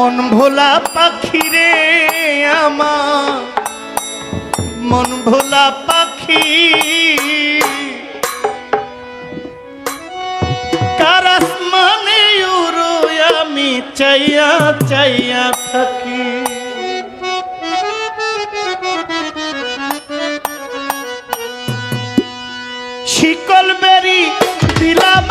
মন ভোলা পাখি রে আমা মন ভোলা পাখি। কারাস মানে আমি চাইয়া চাইয়া থাকি। শিকল বেরি দিলাম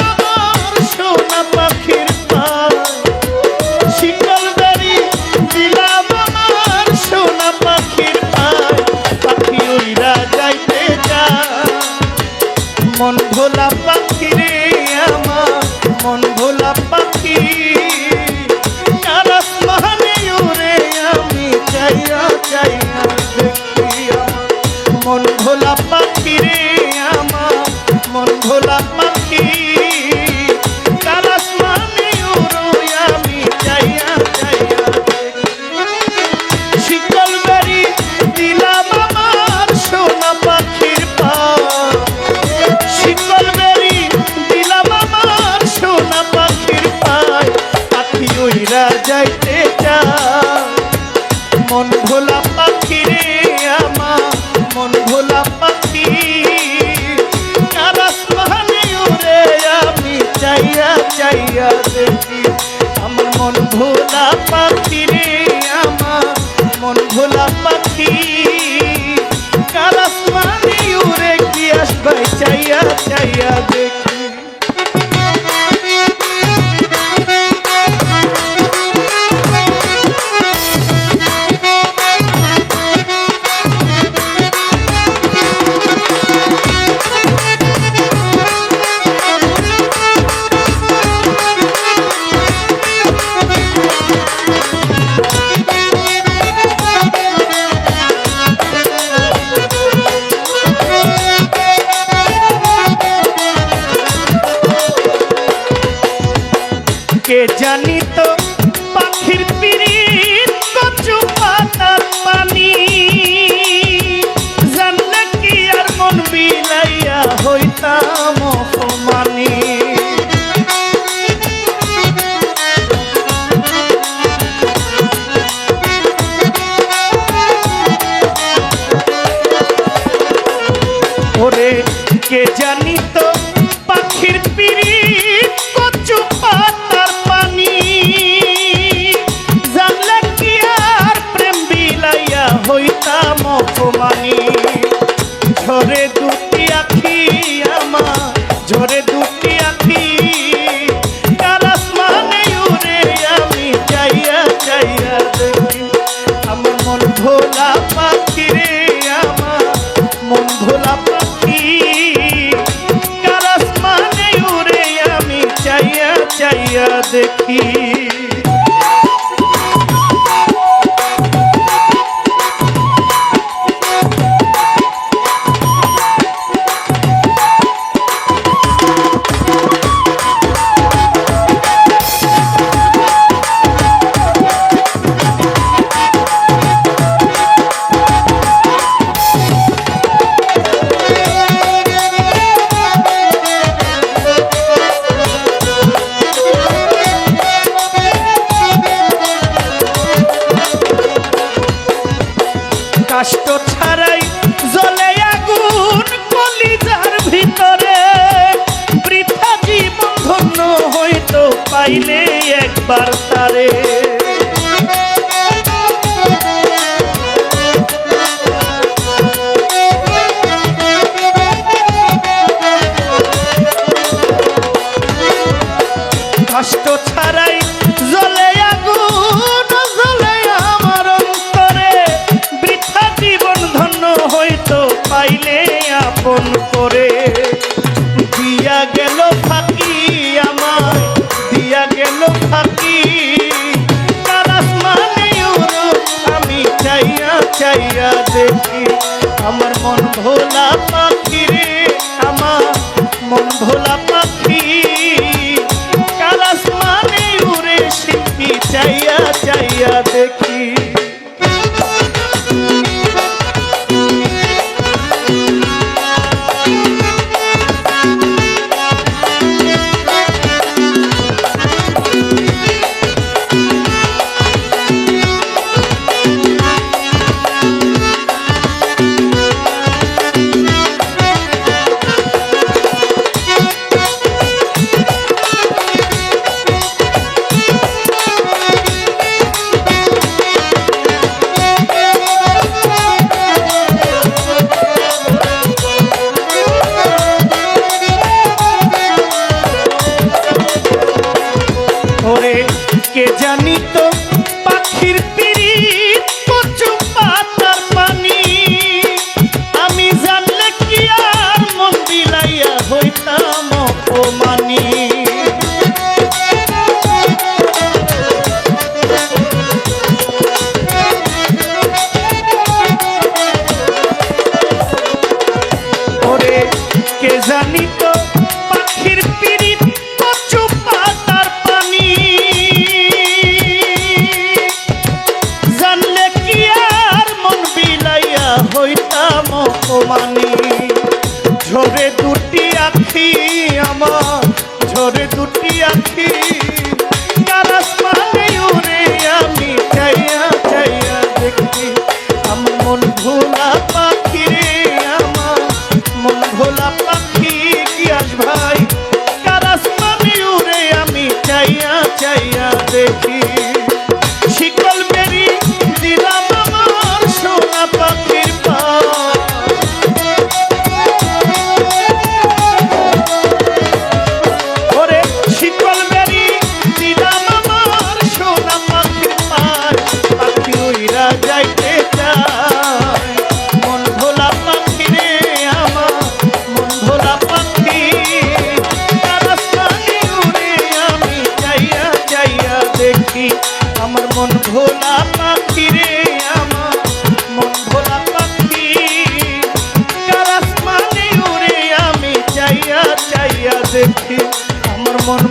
মন ভোলা পাখি রে আমার মন ভোলা পাখি। আমি চাইরা চাইরা তাকাইয়া দেখি আমার মন ভোলা পাখি রে আমার মন ভোলা পাখি sick কষ্ট ছাড়াই জলে আগুন কলিজার ভিতরে। বৃথা জীবন ধন্য হয়তো পাইলে একবার তারে। কষ্ট ছাড়াই জলে আমার মন ভোলা